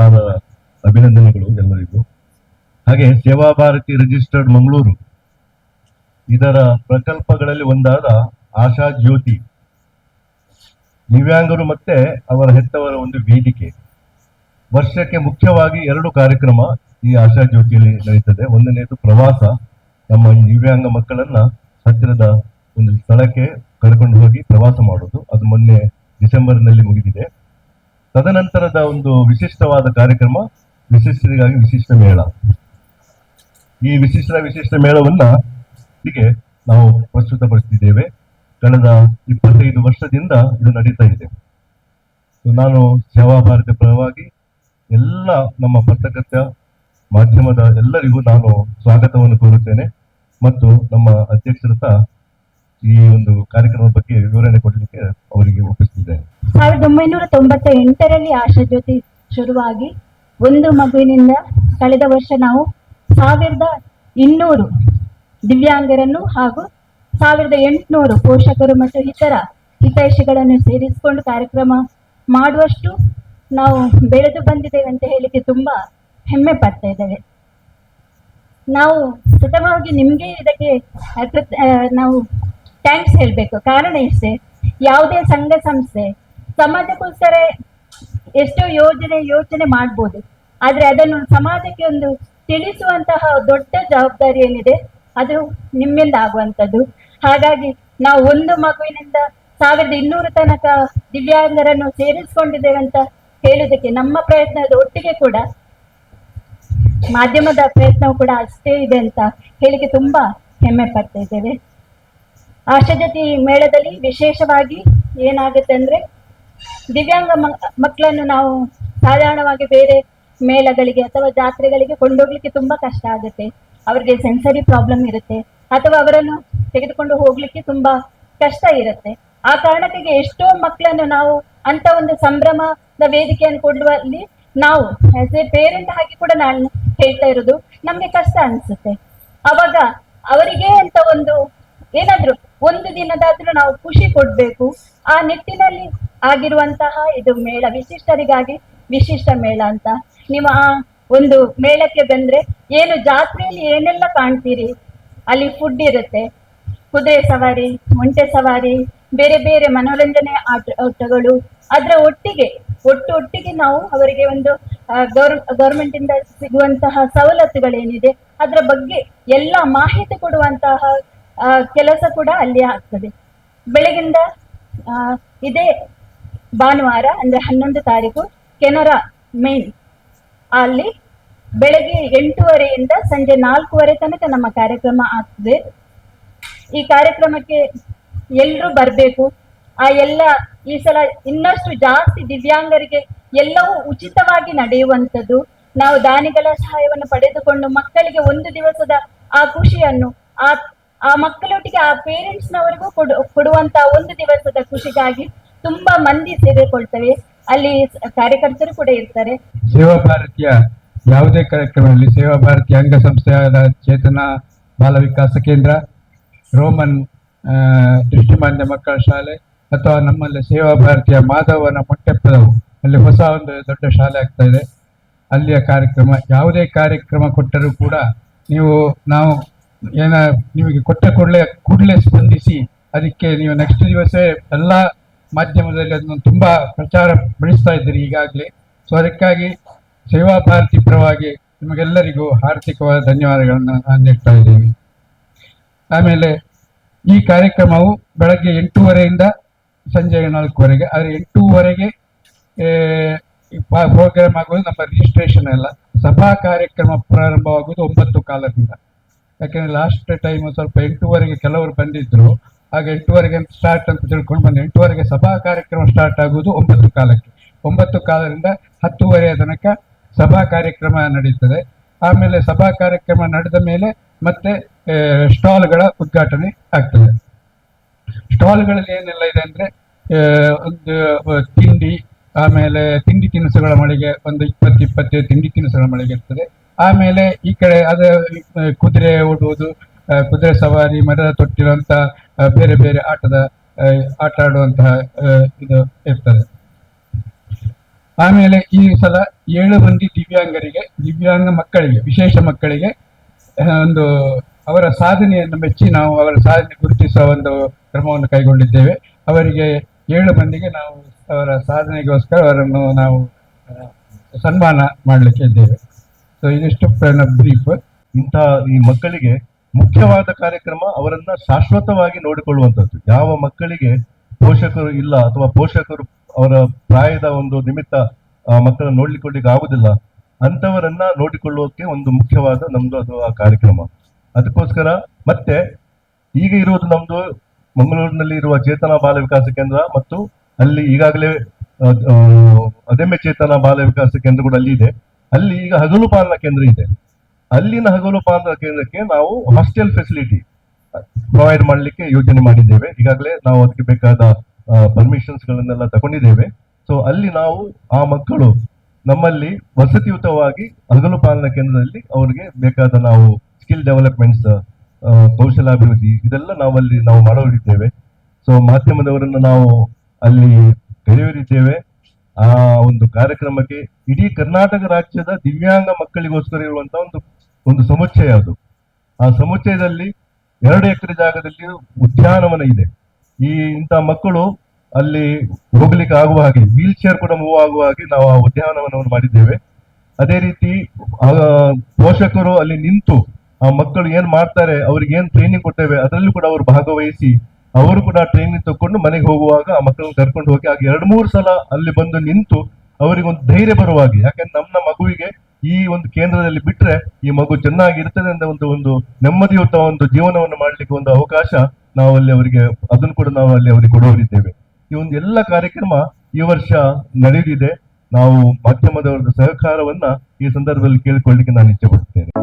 ಹೃದಯಪೂರ್ವಕವಾದ ಅಭಿನಂದನೆಗಳು ಎಲ್ಲರಿಗೂ. ಹಾಗೆ ಸೇವಾ ಭಾರತಿ ರಿಜಿಸ್ಟರ್ಡ್ ಮಂಗಳೂರು. ಇದರ ಪ್ರಕಲ್ಪಗಳಲ್ಲಿ ಒಂದಾದ ಆಶಾ ಜ್ಯೋತಿ. ದಿವ್ಯಾಂಗರು ಮತ್ತೆ ಅವರ ಹೆತ್ತವರ ಒಂದು ವೇದಿಕೆ. ವರ್ಷಕ್ಕೆ ಮುಖ್ಯವಾಗಿ ಎರಡು ಕಾರ್ಯಕ್ರಮ ಈ ಆಶಾ ಜ್ಯೋತಿಯಲ್ಲಿ ನಡೀತದೆ ಒಂದನೇದು ಪ್ರವಾಸ. ನಮ್ಮ ಈ ದಿವ್ಯಾಂಗ ಮಕ್ಕಳನ್ನ ಹತ್ತಿರದ ಒಂದು ಸ್ಥಳಕ್ಕೆ ಕರ್ಕೊಂಡು ಹೋಗಿ ಪ್ರವಾಸ ಮಾಡೋದು. ಅದು ಮೊನ್ನೆ ಡಿಸೆಂಬರ್ನಲ್ಲಿ ಮುಗಿದಿದೆ. ತದನಂತರದ ಒಂದು ವಿಶಿಷ್ಟವಾದ ಕಾರ್ಯಕ್ರಮ ವಿಶಿಷ್ಟರಿಗಾಗಿ ವಿಶಿಷ್ಟ ಮೇಳ. ಈ ವಿಶಿಷ್ಟ ವಿಶಿಷ್ಟ ಮೇಳವನ್ನ ಹೀಗೆ ನಾವು ಪ್ರಸ್ತುತಪಡಿಸಿದ್ದೇವೆ. ಕಳೆದ ಇಪ್ಪತ್ತೈದು ವರ್ಷದಿಂದ ಇದು ನಡೀತಾ ಇದೆ. ನಾನು ಸೇವಾ ಭಾರತಿ ಪರವಾಗಿ ಎಲ್ಲ ನಮ್ಮ ಪತ್ರಕರ್ತ ಮಾಧ್ಯಮದ ಎಲ್ಲರಿಗೂ ನಾನು ಸ್ವಾಗತವನ್ನು ಕೋರುತ್ತೇನೆ. ಮತ್ತು ನಮ್ಮ ಅಧ್ಯಕ್ಷರ ಸಹ ಈ ಒಂದು ಕಾರ್ಯಕ್ರಮದ ಬಗ್ಗೆ ವಿವರಣೆ ಕೊಡಲಿಕ್ಕೆ ಅವರಿಗೆ ಒಪ್ಪಿಸ್ತಿದ್ದೇನೆ ಸಾವಿರದ ಒಂಬೈನೂರ ತೊಂಬತ್ತ ಎಂಟರಲ್ಲಿ ಆಶಾ ಜ್ಯೋತಿ ಶುರುವಾಗಿ ಒಂದು ಮಗುವಿನಿಂದ ಕಳೆದ ವರ್ಷ ನಾವು ಸಾವಿರದ ಇನ್ನೂರು ದಿವ್ಯಾಂಗರನ್ನು ಹಾಗೂ ಸಾವಿರದ ಎಂಟುನೂರು ಪೋಷಕರು ಮತ್ತು ಇತರ ಹಿತೈಷಿಗಳನ್ನು ಸೇರಿಸಿಕೊಂಡು ಕಾರ್ಯಕ್ರಮ ಮಾಡುವಷ್ಟು ನಾವು ಬೆಳೆದು ಬಂದಿದ್ದೇವೆ ಅಂತ ಹೇಳಿಕ್ಕೆ ತುಂಬಾ ಹೆಮ್ಮೆ ಪಡ್ತಾ ಇದ್ದೇವೆ. ನಾವು ಪ್ರಥಮವಾಗಿ ನಿಮಗೆ ಇದಕ್ಕೆ ನಾವು ಥ್ಯಾಂಕ್ಸ್ ಹೇಳಬೇಕು. ಕಾರಣ ಇಷ್ಟೇ ಯಾವುದೇ ಸಂಘ ಸಂಸ್ಥೆ, ಸಮಾಜಕ್ಕೋಸ್ಕರ ಎಷ್ಟೋ ಯೋಜನೆ, ಯೋಚನೆ ಮಾಡ್ಬೋದು. ಆದ್ರೆ ಅದನ್ನು ಸಮಾಜಕ್ಕೆ ಒಂದು ತಿಳಿಸುವಂತಹ ದೊಡ್ಡ ಜವಾಬ್ದಾರಿ ಏನಿದೆ? ಅದು ನಿಮ್ಮಿಂದ ಆಗುವಂಥದ್ದು. ಹಾಗಾಗಿ ನಾವು ಒಂದು ಮಗುವಿನಿಂದ ಸಾವಿರದ ಇನ್ನೂರು ತನಕ ದಿವ್ಯಾಂಗರನ್ನು ಸೇರಿಸಿಕೊಂಡಿದ್ದೇವೆ ಅಂತ ಹೇಳುವುದಕ್ಕೆ ನಮ್ಮ ಪ್ರಯತ್ನದ ಒಟ್ಟಿಗೆ ಕೂಡ, ಮಾಧ್ಯಮದ ಪ್ರಯತ್ನವು ಕೂಡ ಅಷ್ಟೇ ಇದೆ ಅಂತ ಹೇಳಿಕೆ ತುಂಬಾ ಹೆಮ್ಮೆ ಪಡ್ತಾ ಇದ್ದೇವೆ. ಆಶಾಜತಿ ಮೇಳದಲ್ಲಿ ವಿಶೇಷವಾಗಿ ಏನಾಗುತ್ತೆ ಅಂದ್ರೆ ದಿವ್ಯಾಂಗ ಮಕ್ಕಳನ್ನು ನಾವು ಸಾಧಾರಣವಾಗಿ ಬೇರೆ ಮೇಳಗಳಿಗೆ ಅಥವಾ ಜಾತ್ರೆಗಳಿಗೆ ಕೊಂಡೋಗ್ಲಿಕ್ಕೆ ತುಂಬಾ ಕಷ್ಟ ಆಗುತ್ತೆ. ಅವರಿಗೆ ಸೆನ್ಸರಿ ಪ್ರಾಬ್ಲಮ್ ಇರುತ್ತೆ. ಅಥವಾ ಅವರನ್ನು ತೆಗೆದುಕೊಂಡು ಹೋಗ್ಲಿಕ್ಕೆ ತುಂಬಾ ಕಷ್ಟ ಇರುತ್ತೆ. ಆ ಕಾರಣಕ್ಕೆ ಎಷ್ಟೋ ಮಕ್ಕಳನ್ನು ನಾವು ಅಂತ ಒಂದು ಸಂಭ್ರಮದ ವೇದಿಕೆಯನ್ನು ಕೊಡುವಲ್ಲಿ ನಾವು ಆಸ್ ಎ ಪೇರೆಂಟ್ ಆಗಿ ಕೂಡ ನಾನು ಹೇಳ್ತಾ ಇರೋದು ನಮ್ಗೆ ಕಷ್ಟ ಅನ್ಸುತ್ತೆ. ಅವಾಗ ಅವರಿಗೆ ಅಂತ ಒಂದು ಏನಾದ್ರು ಒಂದು ದಿನದಾದ್ರೂ ನಾವು ಖುಷಿ ಕೊಡ್ಬೇಕು. ಆ ನಿಟ್ಟಿನಲ್ಲಿ ಆಗಿರುವಂತಹ ಇದು ಮೇಳ, ವಿಶಿಷ್ಟರಿಗಾಗಿ ವಿಶಿಷ್ಟ ಮೇಳ ಅಂತ. ನಿಮ್ಮ ಆ ಒಂದು ಮೇಳಕ್ಕೆ ಬಂದ್ರೆ ಏನು ಜಾತ್ರೆಯಲ್ಲಿ ಏನೆಲ್ಲ ಕಾಣ್ತೀರಿ? ಅಲ್ಲಿ ಫುಡ್ ಇರುತ್ತೆ. ಕುದುರೆ ಸವಾರಿ, ಒಂಟೆ ಸವಾರಿ, ಬೇರೆ ಬೇರೆ ಮನೋರಂಜನೆ ಆಟ, ಆಟಗಳು. ಅದರ ಒಟ್ಟಿಗೆ, ಒಟ್ಟು ಒಟ್ಟಿಗೆ ನಾವು ಅವರಿಗೆ ಒಂದು ಗೌರ್ ಗೌರ್ಮೆಂಟ್ ಇಂದ ಸಿಗುವಂತಹ ಸವಲತ್ತುಗಳೇನಿದೆ, ಅದರ ಬಗ್ಗೆ ಎಲ್ಲ ಮಾಹಿತಿ ಕೊಡುವಂತಹ ಕೆಲಸ ಕೂಡ ಅಲ್ಲಿ ಆಗ್ತದೆ. ಬೆಳಗಿಂದ ಇದೇ ಭಾನುವಾರ, ಅಂದ್ರೆ ಹನ್ನೊಂದು ತಾರೀಕು, ಕೆನರಾ ಮೇನ್ ಅಲ್ಲಿ ಬೆಳಗ್ಗೆ ಎಂಟೂವರೆಯಿಂದ ಸಂಜೆ ನಾಲ್ಕೂವರೆ ತನಕ ನಮ್ಮ ಕಾರ್ಯಕ್ರಮ ಆಗ್ತದೆ. ಈ ಕಾರ್ಯಕ್ರಮಕ್ಕೆ ಎಲ್ಲರೂ ಬರಬೇಕು. ಆ ಎಲ್ಲ, ಈ ಸಲ ಇನ್ನಷ್ಟು ಜಾಸ್ತಿ ದಿವ್ಯಾಂಗರಿಗೆ ಎಲ್ಲವೂ ಉಚಿತವಾಗಿ ನಡೆಯುವಂಥದ್ದು. ನಾವು ದಾನಿಗಳ ಸಹಾಯವನ್ನು ಪಡೆದುಕೊಂಡು ಮಕ್ಕಳಿಗೆ ಒಂದು ದಿವಸದ ಆ ಖುಷಿಯನ್ನು, ಆ ಆ ಮಕ್ಕಳೊಟ್ಟಿಗೆ ಆ ಪೇರೆಂಟ್ಸ್ನವರಿಗೂ ಕೊಡು, ಕೊಡುವಂತ ಒಂದು ದಿವಸದ ಖುಷಿಗಾಗಿ ತುಂಬಾ ಮಂದಿ ಸೇರಿಕೊಳ್ತವೆ ಅಲ್ಲಿ ಕಾರ್ಯಕರ್ತರು ಕೂಡ ಇರ್ತಾರೆ. ಸೇವಾ ಭಾರತೀಯ ಯಾವುದೇ ಕಾರ್ಯಕ್ರಮದಲ್ಲಿ ಸೇವಾ ಭಾರತೀಯ ಅಂಗ ಸಂಸ್ಥೆಯಾದ ಚೇತನ ಬಾಲ ವಿಕಾಸ ಕೇಂದ್ರ, ರೋಮನ್ ದೃಷ್ಟಿಮಾನ್ಯ ಮಕ್ಕಳ ಶಾಲೆ, ಅಥವಾ ನಮ್ಮಲ್ಲಿ ಸೇವಾ ಭಾರತೀಯ ಮಾಧವನ ಮೊಟ್ಟೆಪ್ಪದವು ಅಲ್ಲಿ ಹೊಸ ಒಂದು ದೊಡ್ಡ ಶಾಲೆ ಆಗ್ತಾ ಇದೆ. ಅಲ್ಲಿಯ ಕಾರ್ಯಕ್ರಮ, ಯಾವುದೇ ಕಾರ್ಯಕ್ರಮ ಕೊಟ್ಟರೂ ಕೂಡ ನೀವು, ನಾವು ಏನ ನಿಮಗೆ ಕೊಟ್ಟ ಕೂಡಲೇ ಕೂಡಲೇ ಸ್ಪಂದಿಸಿ ಅದಕ್ಕೆ ನೀವು ನೆಕ್ಸ್ಟ್ ದಿವಸೇ ಎಲ್ಲ ಮಾಧ್ಯಮದಲ್ಲಿ ಅದನ್ನು ತುಂಬಾ ಪ್ರಚಾರ ಬೆಳೆಸ್ತಾ ಇದ್ದೀರಿ ಈಗಾಗಲೇ. ಸೊ ಅದಕ್ಕಾಗಿ ಸೇವಾ ಭಾರತಿ ಪರವಾಗಿ ನಿಮಗೆಲ್ಲರಿಗೂ ಹಾರ್ದಿಕವಾದ ಧನ್ಯವಾದಗಳನ್ನು ನಾನು ನೀಡ್ತಾ ಇದ್ದೀನಿ. ಆಮೇಲೆ ಈ ಕಾರ್ಯಕ್ರಮವು ಬೆಳಗ್ಗೆ ಎಂಟೂವರೆಯಿಂದ ಸಂಜೆ ನಾಲ್ಕುವರೆಗೆ, ಆದರೆ ಎಂಟೂವರೆಗೆ ಪ್ರೋಗ್ರಾಮ್ ಆಗೋದು ನಮ್ಮ ರಿಜಿಸ್ಟ್ರೇಷನ್ ಎಲ್ಲ ಸಭಾ ಕಾರ್ಯಕ್ರಮ ಪ್ರಾರಂಭವಾಗುವುದು ಒಂಬತ್ತು ಕಾಲದಿಂದ. ಯಾಕೆಂದ್ರೆ ಲಾಸ್ಟ್ ಟೈಮ್ ಸ್ವಲ್ಪ ಎಂಟೂವರೆಗೆ ಕೆಲವರು ಬಂದಿದ್ರು. ಆಗ ಎಂಟೂವರೆಗೆ ಸ್ಟಾರ್ಟ್ ಅಂತ ತಿಳ್ಕೊಂಡು ಬಂದು. ಎಂಟೂವರೆಗೆ ಸಭಾ ಕಾರ್ಯಕ್ರಮ ಸ್ಟಾರ್ಟ್ ಆಗುವುದು ಒಂಬತ್ತು ಕಾಲಕ್ಕೆ. ಒಂಬತ್ತು ಕಾಲದಿಂದ ಹತ್ತುವರೆಯ ತನಕ ಸಭಾ ಕಾರ್ಯಕ್ರಮ ನಡೀತದೆ. ಆಮೇಲೆ ಸಭಾ ಕಾರ್ಯಕ್ರಮ ನಡೆದ ಮೇಲೆ ಮತ್ತೆ ಸ್ಟಾಲ್ಗಳ ಉದ್ಘಾಟನೆ ಆಗ್ತದೆ. ಸ್ಟಾಲ್ಗಳಲ್ಲಿ ಏನೆಲ್ಲ ಇದೆ ಅಂದ್ರೆ ಒಂದು ತಿಂಡಿ, ಆಮೇಲೆ ತಿಂಡಿ ತಿನಿಸುಗಳ ಮಳಿಗೆ ಒಂದು ಇಪ್ಪತ್ತು, ಇಪ್ಪತ್ತೈದು ತಿಂಡಿ ತಿನಿಸುಗಳ ಮಳಿಗೆ ಇರ್ತದೆ. ಆಮೇಲೆ ಈ ಕಡೆ ಅದು ಕುದುರೆ ಓಡುವುದು ಕುದುರೆ ಸವಾರಿ ಮರದ ತೊಟ್ಟಿರುವಂತ ಆ, ಬೇರೆ ಬೇರೆ ಆಟದ ಆಟ ಆಡುವಂತಹ ಇದು ಇರ್ತದೆ. ಆಮೇಲೆ ಈ ಸಲ ಏಳು ಮಂದಿ ದಿವ್ಯಾಂಗರಿಗೆ ದಿವ್ಯಾಂಗ ಮಕ್ಕಳಿಗೆ ವಿಶೇಷ ಮಕ್ಕಳಿಗೆ ಒಂದು ಅವರ ಸಾಧನೆಯನ್ನು ಮೆಚ್ಚಿ ನಾವು ಅವರ ಸಾಧನೆ ಗುರುತಿಸುವ ಒಂದು ಕ್ರಮವನ್ನು ಕೈಗೊಂಡಿದ್ದೇವೆ. ಅವರಿಗೆ ಏಳು ಮಂದಿಗೆ ನಾವು ಅವರ ಸಾಧನೆಗೋಸ್ಕರ ಅವರನ್ನು ನಾವು ಸನ್ಮಾನ ಮಾಡಲಿಕ್ಕೆ ಇದ್ದೇವೆ. ಸೊ ಇದಿಷ್ಟು ಬ್ರೀಫ್ ಇಂತಹ ಈ ಮಕ್ಕಳಿಗೆ ಮುಖ್ಯವಾದ ಕಾರ್ಯಕ್ರಮ ಅವರನ್ನ ಶಾಶ್ವತವಾಗಿ ನೋಡಿಕೊಳ್ಳುವಂಥದ್ದು. ಯಾವ ಮಕ್ಕಳಿಗೆ ಪೋಷಕರು ಇಲ್ಲ ಅಥವಾ ಪೋಷಕರು ಅವರ ಪ್ರಾಯದ ಒಂದು ನಿಮಿತ್ತ ಮಕ್ಕಳನ್ನು ನೋಡ್ಲಿಕ್ಕೆ ಆಗುದಿಲ್ಲ ಅಂತವರನ್ನ ನೋಡಿಕೊಳ್ಳೋಕೆ ಒಂದು ಮುಖ್ಯವಾದ ನಮ್ದು ಅದು ಆ ಕಾರ್ಯಕ್ರಮ. ಅದಕ್ಕೋಸ್ಕರ ಮತ್ತೆ ಈಗ ಇರುವುದು ನಮ್ದು ಮಂಗಳೂರಿನಲ್ಲಿ ಇರುವ ಚೇತನ ಬಾಲ ವಿಕಾಸ ಕೇಂದ್ರ ಮತ್ತು ಅಲ್ಲಿ ಈಗಾಗಲೇ ಅದಮ್ಯ ಚೇತನ ಬಾಲ ವಿಕಾಸ ಕೇಂದ್ರ ಕೂಡ ಅಲ್ಲಿ ಇದೆ. ಅಲ್ಲಿ ಈಗ ಹಗಲು ಪಾಲನಾ ಕೇಂದ್ರ ಇದೆ. ಅಲ್ಲಿನ ಹಗಲು ಪಾಲನಾ ಕೇಂದ್ರಕ್ಕೆ ನಾವು ಹಾಸ್ಟೆಲ್ ಫೆಸಿಲಿಟಿ ಪ್ರೊವೈಡ್ ಮಾಡಲಿಕ್ಕೆ ಯೋಜನೆ ಮಾಡಿದ್ದೇವೆ. ಈಗಾಗಲೇ ನಾವು ಅದಕ್ಕೆ ಬೇಕಾದ ಪರ್ಮಿಷನ್ಸ್ ಗಳನ್ನೆಲ್ಲ ತಗೊಂಡಿದ್ದೇವೆ. ಸೊ ಅಲ್ಲಿ ನಾವು ಆ ಮಕ್ಕಳು ನಮ್ಮಲ್ಲಿ ವಸತಿಯುತವಾಗಿ ಹಗಲು ಪಾಲನಾ ಕೇಂದ್ರದಲ್ಲಿ ಅವರಿಗೆ ಬೇಕಾದ ನಾವು ಸ್ಕಿಲ್ ಡೆವಲಪ್ಮೆಂಟ್ಸ್ ಕೌಶಲಾಭಿವೃದ್ಧಿ ಇದೆಲ್ಲ ನಾವಲ್ಲಿ ನಾವು ಮಾಡೋರಿದ್ದೇವೆ. ಸೊ ಮಾಧ್ಯಮದವರನ್ನು ನಾವು ಅಲ್ಲಿ ಕರೆಯೋರಿದ್ದೇವೆ ಆ ಒಂದು ಕಾರ್ಯಕ್ರಮಕ್ಕೆ ಇಡೀ ಕರ್ನಾಟಕ ರಾಜ್ಯದ ದಿವ್ಯಾಂಗ ಮಕ್ಕಳಿಗೋಸ್ಕರ ಇರುವಂತಹ ಒಂದು ಒಂದು ಸಮುಚ್ಚಯ ಅದು. ಆ ಸಮುಚ್ಚಯದಲ್ಲಿ ಎರಡು ಎಕರೆ ಜಾಗದಲ್ಲಿ ಉದ್ಯಾನವನ ಇದೆ. ಈ ಇಂಥ ಮಕ್ಕಳು ಅಲ್ಲಿ ಹೋಗ್ಲಿಕ್ಕೆ ಆಗುವ ಹಾಗೆ, ವೀಲ್ ಚೇರ್ ಕೂಡ ಮೂವ್ ಆಗುವ ಹಾಗೆ ನಾವು ಆ ಉದ್ಯಾನವನವನ್ನು ಮಾಡಿದ್ದೇವೆ. ಅದೇ ರೀತಿ ಪೋಷಕರು ಅಲ್ಲಿ ನಿಂತು ಆ ಮಕ್ಕಳು ಏನ್ ಮಾಡ್ತಾರೆ, ಅವ್ರಿಗೆ ಏನ್ ಟ್ರೈನಿಂಗ್ ಕೊಟ್ಟೇವೆ ಅದರಲ್ಲೂ ಕೂಡ ಅವರು ಭಾಗವಹಿಸಿ ಅವರು ಕೂಡ ಟ್ರೈನ್ ತಕೊಂಡು ಮನೆಗೆ ಹೋಗುವಾಗ ಆ ಮಕ್ಕಳನ್ನ ಕರ್ಕೊಂಡು ಹೋಗಿ ಆಗ ಎರಡು ಮೂರು ಸಲ ಅಲ್ಲಿ ಬಂದು ನಿಂತು ಅವರಿಗೆ ಒಂದು ಧೈರ್ಯ ಬರುವ ಹಾಗೆ. ಯಾಕಂದ್ರೆ ನಮ್ಮ ಮಗುವಿಗೆ ಈ ಒಂದು ಕೇಂದ್ರದಲ್ಲಿ ಬಿಟ್ರೆ ಈ ಮಗು ಚೆನ್ನಾಗಿ ಇರ್ತದೆ ಅಂತ ಒಂದು ಒಂದು ನೆಮ್ಮದಿಯುತ ಒಂದು ಜೀವನವನ್ನು ಮಾಡ್ಲಿಕ್ಕೆ ಒಂದು ಅವಕಾಶ ನಾವು ಅಲ್ಲಿ ಅವರಿಗೆ, ಅದನ್ನು ಕೂಡ ನಾವು ಅಲ್ಲಿ ಅವರಿಗೆ ಕೊಡುವರಿದ್ದೇವೆ ಈ ಒಂದು ಎಲ್ಲ ಕಾರ್ಯಕ್ರಮ ಈ ವರ್ಷ ನಡೆಯಲಿದೆ ನಾವು ಮಾಧ್ಯಮದವರ ಸಹಕಾರವನ್ನ ಈ ಸಂದರ್ಭದಲ್ಲಿ ಕೇಳಿಕೊಳ್ಳಿಕ್ಕೆ ನಾನು ಇಚ್ಛೆ ಪಡ್ತೇನೆ